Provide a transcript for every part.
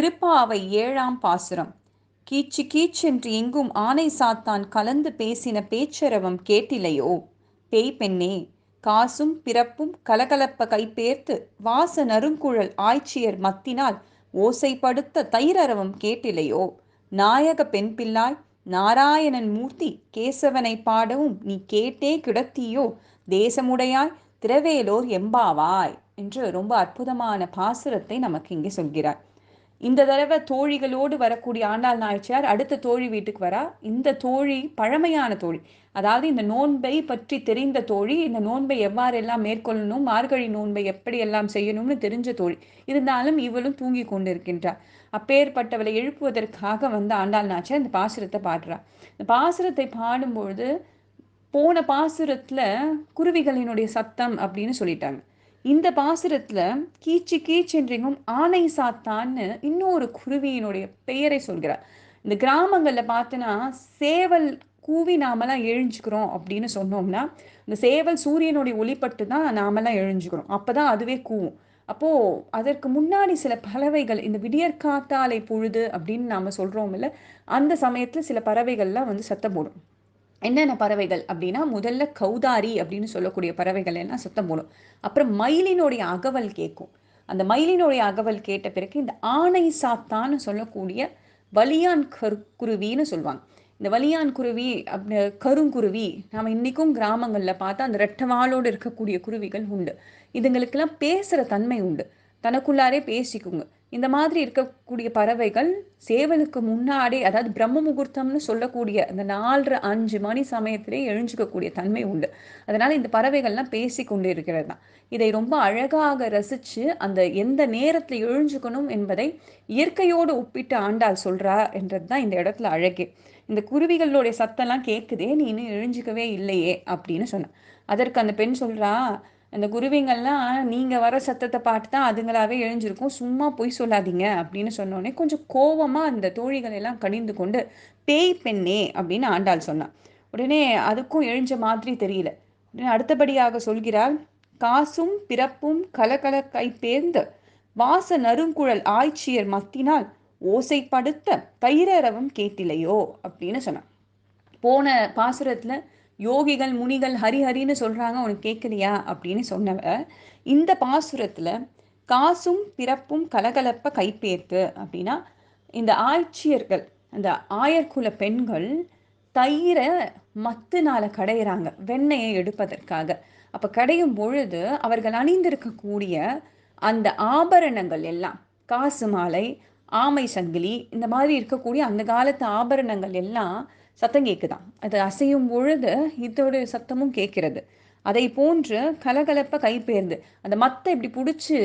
திருப்பாவை ஏழாம் பாசுரம். கீச்சு கீச்சென்று எங்கும் ஆனை சாத்தான் கலந்து பேசின பேச்சரவம் கேட்டிலையோ? பேய் பெண்ணே காசும் பிறப்பும் கலகலப்ப கைப்பேர்த்து வாச நறுங்குழல் ஆய்ச்சியர் மத்தினால் ஓசைப்படுத்த தைரரவம் கேட்டிலையோ? நாயக பெண் பிள்ளாய் நாராயணன் மூர்த்தி கேசவனை பாடவும் நீ கேட்டே கிடத்தியோ? தேசமுடையாய் திரவேலோர் எம்பாவாய்? என்று ரொம்ப அற்புதமான பாசுரத்தை நமக்கு இங்கே சொல்கிறார். இந்த தடவை தோழிகளோடு வரக்கூடிய ஆண்டாள் நாயச்சியார் அடுத்த தோழி வீட்டுக்கு வரா. இந்த தோழி பழமையான தோழி. அதாவது இந்த நோன்பை பற்றி தெரிந்த தோழி இந்த நோன்பை எவ்வாறெல்லாம் மேற்கொள்ளணும் மார்கழி நோன்பை எப்படி எல்லாம் செய்யணும்னு தெரிஞ்ச தோழி. இருந்தாலும் இவளும் தூங்கி கொண்டிருக்கின்றார் அப்பேற்பட்டவளை எழுப்புவதற்காக வந்து ஆண்டாள் நாச்சியார் இந்த பாசுரத்தை பாடுறா. இந்த பாசுரத்தை பாடும்பொழுது போன பாசுரத்தில் குருவிகளினுடைய சத்தம் அப்படின்னு சொல்லிட்டாங்க. இந்த பாசுரத்துல கீச்சு கீச்சென்றிங்கும் ஆனை சாத்தான்னு இன்னொரு குருவியினுடைய பெயரை சொல்கிறார். இந்த கிராமங்கள்ல பார்த்தோன்னா சேவல் கூவி நாமெல்லாம் எழுஞ்சுக்கிறோம் அப்படின்னு சொன்னோம்னா இந்த சேவல் சூரியனுடைய ஒளிப்பட்டு தான் நாமெல்லாம் எழுஞ்சுக்கிறோம். அப்பதான் அதுவே கூவும். அப்போ அதற்கு முன்னாடி சில பறவைகள் இந்த விடியற் காத்தாலை பொழுது அப்படின்னு நாம சொல்றோம் இல்லை அந்த சமயத்துல சில பறவைகள்லாம் வந்து சத்தம் போடும். என்னென்ன பறவைகள் அப்படின்னா முதல்ல கௌதாரி அப்படின்னு சொல்லக்கூடிய பறவைகள் எல்லாம் சத்தம் போடும். அப்புறம் மயிலினுடைய அகவல் கேட்கும். அந்த மயிலினுடைய அகவல் கேட்ட பிறகு இந்த ஆணை சாத்தான்னு சொல்லக்கூடிய வலியான் கரு குருவின்னு சொல்லுவாங்க. இந்த வலியான் குருவி அப்படி கருங்குருவி நாம் இன்றைக்கும் கிராமங்களில் பார்த்தா அந்த ரெட்டவாளோடு இருக்கக்கூடிய குருவிகள் உண்டு. இதுங்களுக்கெல்லாம் பேசுகிற தன்மை உண்டு. தனக்குள்ளாரே பேசிக்குங்க. இந்த மாதிரி இருக்கக்கூடிய பறவைகள் சேவலுக்கு முன்னாடி அதாவது பிரம்ம முகூர்த்தம்னு சொல்லக்கூடிய அந்த நாலரை அஞ்சு மணி சமயத்திலே எழுஞ்சிக்கக்கூடிய தன்மை உண்டு. அதனால இந்த பறவைகள்லாம் பேசி கொண்டு இருக்கிறது தான். இதை ரொம்ப அழகாக ரசித்து அந்த எந்த நேரத்தில் எழுஞ்சுக்கணும் என்பதை இயற்கையோடு ஒப்பிட்டு ஆண்டாள் சொல்றா என்றது தான் இந்த இடத்துல அழகே. இந்த குருவிகளுடைய சத்தம்லாம் கேட்குதே நீ இன்னும் எழுஞ்சிக்கவே இல்லையே அப்படின்னு சொன்னான். அதற்கு அந்த பெண் சொல்றா அந்த குருவிங்கள்லாம் நீங்கள் வர சத்தத்தை பார்த்து தான் அதுங்களாவே எழுஞ்சிருக்கும். சும்மா பொய் சொல்லாதீங்க அப்படின்னு சொன்னோடனே கொஞ்சம் கோபமாக அந்த தோழிகள் எல்லாம் கணிந்து கொண்டு பேய் பெண்ணே அப்படின்னு ஆண்டாள் சொன்னான் உடனே அதுக்கும் எழுஞ்ச மாதிரி தெரியல. உடனே அடுத்தபடியாக சொல்கிறாள் காசும் பிறப்பும் கலகல கை பேர்ந்து வாச நறுங்குழல் ஆய்ச்சியர் மத்தினால் ஓசைப்படுத்த தைரரவம் கேட்டிலையோ அப்படின்னு சொன்னான். போன பாசுரத்தில் யோகிகள் முனிகள் ஹரிஹரின்னு சொல்கிறாங்க உனக்கு கேட்கலையா அப்படின்னு சொன்னவ இந்த பாசுரத்தில் காசும் பிறப்பும் கலகலப்ப கைப்பேர்த்து அப்படின்னா இந்த ஆட்சியர்கள் அந்த ஆயர்குல பெண்கள் தயிரை மத்துனால கடையிறாங்க வெண்ணெயை எடுப்பதற்காக. அப்போ கடையும் பொழுது அவர்கள் அணிந்திருக்கக்கூடிய அந்த ஆபரணங்கள் எல்லாம் காசு மாலை ஆமை சங்கிலி இந்த மாதிரி இருக்கக்கூடிய அந்த காலத்து ஆபரணங்கள் எல்லாம் சத்தம் கேட்குதான் அது அசையும் பொழுது இதோடைய சத்தமும் கேட்கிறது. அதை போன்று கலகலப்பை கைப்பேர்ந்து அந்த மத்தை இப்படி பிடிச்சி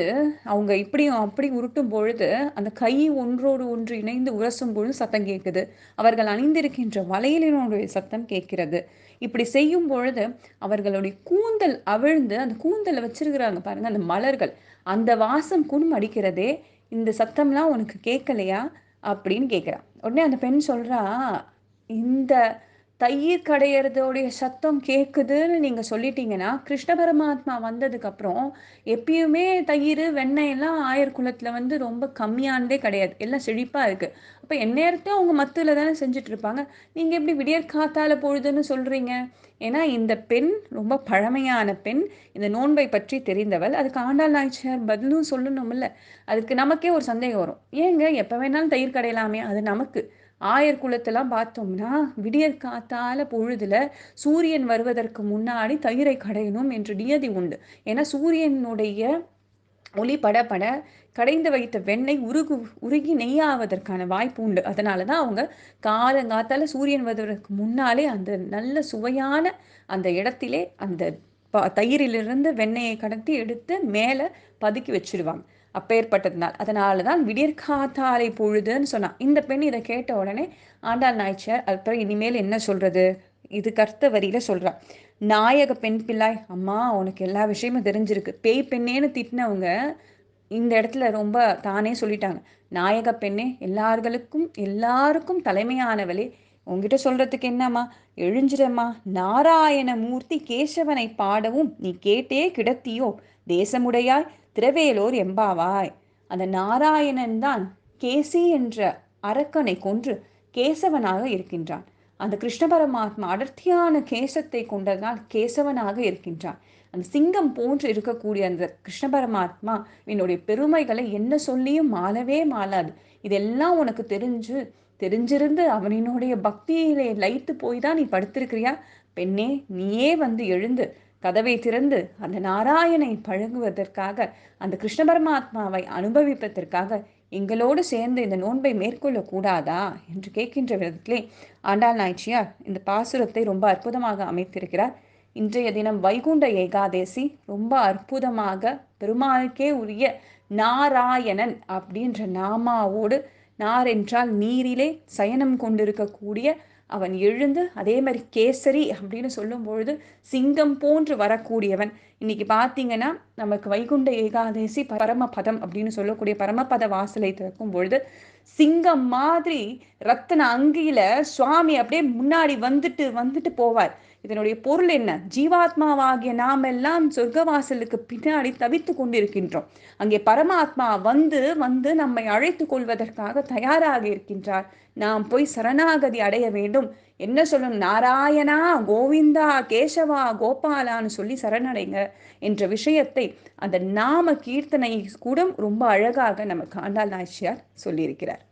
அவங்க இப்படியும் அப்படி உருட்டும் பொழுது அந்த கை ஒன்றோடு ஒன்று இணைந்து உரசும் பொழுது சத்தம் கேட்குது அவர்கள் அணிந்திருக்கின்ற வளையலினுடைய சத்தம் கேட்கிறது. இப்படி செய்யும் பொழுது அவர்களுடைய கூந்தல் அவிழ்ந்து அந்த கூந்தலை வச்சிருக்கிறாங்க பாருங்க அந்த மலர்கள் அந்த வாசம் குணம் அடிக்கிறதே இந்த சத்தம்லாம் உனக்கு கேட்கலையா? அப்படின்னு கேட்குறான் உடனே அந்த பெண் சொல்றா இந்த தயிர் கடையிறதோடைய சத்தம் கேட்குதுன்னு நீங்கள் சொல்லிட்டீங்கன்னா கிருஷ்ண பரமாத்மா வந்ததுக்கப்புறம் எப்பயுமே தயிர் வெண்ணெய் எல்லாம் ஆயர் குலத்துல வந்து ரொம்ப கம்மியானதே கிடையாது. எல்லாம் செழிப்பாக இருக்குது அப்போ எந்நேரத்தையும் அவங்க மத்தில் தானே செஞ்சிட்ருப்பாங்க நீங்கள் எப்படி விடியற் காத்தால பொழுதுன்னு சொல்கிறீங்க ஏன்னா இந்த பெண் ரொம்ப பழமையான பெண் இந்த நோன்பை பற்றி தெரிந்தவள். அதுக்கு ஆண்டாள் நாய்ச்சியார் பதிலும் சொல்லணும்ல. அதுக்கு நமக்கே ஒரு சந்தேகம் வரும். ஏங்க எப்போ வேணாலும் தயிர் கடையலாமே? அது நமக்கு. ஆயர் குலத்தெல்லாம் பார்த்தோம்னா விடியற் காத்தால பொழுதுல சூரியன் வருவதற்கு முன்னாடி தயிரை கடையணும் என்று நியதி உண்டு. ஏன்னா சூரியனுடைய ஒளி பட பட கடைந்து வைத்த வெண்ணெய் உருகு உருகி நெய்யாவதற்கான வாய்ப்பு உண்டு. அதனால தான் அவங்க காலங்காத்தால சூரியன் வருவதற்கு முன்னாலே அந்த நல்ல சுவையான அந்த இடத்திலே அந்த தயிரிலிருந்து வெண்ணெயை கடத்தி எடுத்து மேலே பதுக்கி வச்சிடுவாங்க. அப்பேற்பட்டதுனால். அதனால தான் விடியற்காத்தாலை பொழுதுன்னு சொன்னான். இந்த பெண் இதை கேட்ட உடனே ஆண்டாள் நாய்ச்சியார் அப்புறம் இனிமேல் என்ன சொல்றது? இது கர்த்த வரியில சொல்றான். நாயக பெண் பிள்ளாய் அம்மா உனக்கு எல்லா விஷயமும் தெரிஞ்சிருக்கு. பேய் பெண்ணேன்னு திட்டினவங்க இந்த இடத்துல ரொம்ப தானே சொல்லிட்டாங்க. நாயக பெண்ணே எல்லார்களுக்கும் எல்லாருக்கும் தலைமையானவளே உங்ககிட்ட சொல்றதுக்கு என்னம்மா? எழுஞ்சிரம்மா. நாராயண மூர்த்தி கேசவனை பாடவும் நீ கேட்டே கிடத்தியோ? தேசமுடையாய் திரவேலோர் எம்பாவாய். அந்த நாராயணன் தான் கேசி என்ற அரக்கனை கொன்று கேசவனாக இருக்கின்றான். அந்த கிருஷ்ண பரமாத்மா அடர்த்தியான கேசத்தை கொண்டதால் கேசவனாக இருக்கின்றான். அந்த சிங்கம் போன்று இருக்கக்கூடிய அந்த கிருஷ்ண பரமாத்மா என்னுடைய பெருமைகளை என்ன சொல்லியும் மாளவே மாளாது. இதெல்லாம் உனக்கு தெரிஞ்சு தெரிஞ்சிருந்து அவனினுடைய பக்தியிலே லைத்து போய் தான் நீ படுத்திருக்கிறியா? பெண்ணே நீயே வந்து எழுந்து கதவை திறந்து அந்த நாராயணை பழகுவதற்காக அந்த கிருஷ்ண பரமாத்மாவை அனுபவிப்பதற்காக எங்களோடு சேர்ந்து இந்த நோன்பை மேற்கொள்ள கூடாதா என்று கேட்கின்ற விதத்திலே ஆண்டாள் நாய்ச்சியார் இந்த பாசுரத்தை ரொம்ப அற்புதமாக அமைத்திருக்கிறார். இன்றைய தினம் வைகுண்ட ஏகாதேசி ரொம்ப அற்புதமாக பெருமாளுக்கே உரிய நாராயணன் அப்படின்ற நாமாவோடு நார் என்றால் நீரிலே சயனம் கொண்டிருக்கக்கூடிய அவன் எழுந்து அதே மாதிரி கேசரி அப்படின்னு சொல்லும் பொழுது சிங்கம் போன்று வரக்கூடியவன். இன்னைக்கு பார்த்தீங்கன்னா நமக்கு வைகுண்ட ஏகாதசி பரமபதம் அப்படின்னு சொல்லக்கூடிய பரமபத வாசலை திறக்கும் பொழுது சிங்கம் மாதிரி ரத்தன அங்கியில சுவாமி அப்படியே முன்னாடி வந்துட்டு வந்துட்டு போவார். இதனுடைய பொருள் என்ன? ஜீவாத்மாவாகிய நாம் எல்லாம் சொர்க்கவாசலுக்கு பின்னாடி தவித்து கொண்டிருக்கின்றோம். அங்கே பரமாத்மா வந்து வந்து நம்மை அழைத்து கொள்வதற்காக தயாராக இருக்கின்றார். நாம் போய் சரணாகதி அடைய வேண்டும். என்ன சொல்லணும்? நாராயணா கோவிந்தா கேசவா கோபாலான்னு சொல்லி சரணடைங்க என்ற விஷயத்தை அந்த நாம கீர்த்தனை கூட ரொம்ப அழகாக நமக்கு ஆண்டாள் நாச்சியார் சொல்லியிருக்கிறார்.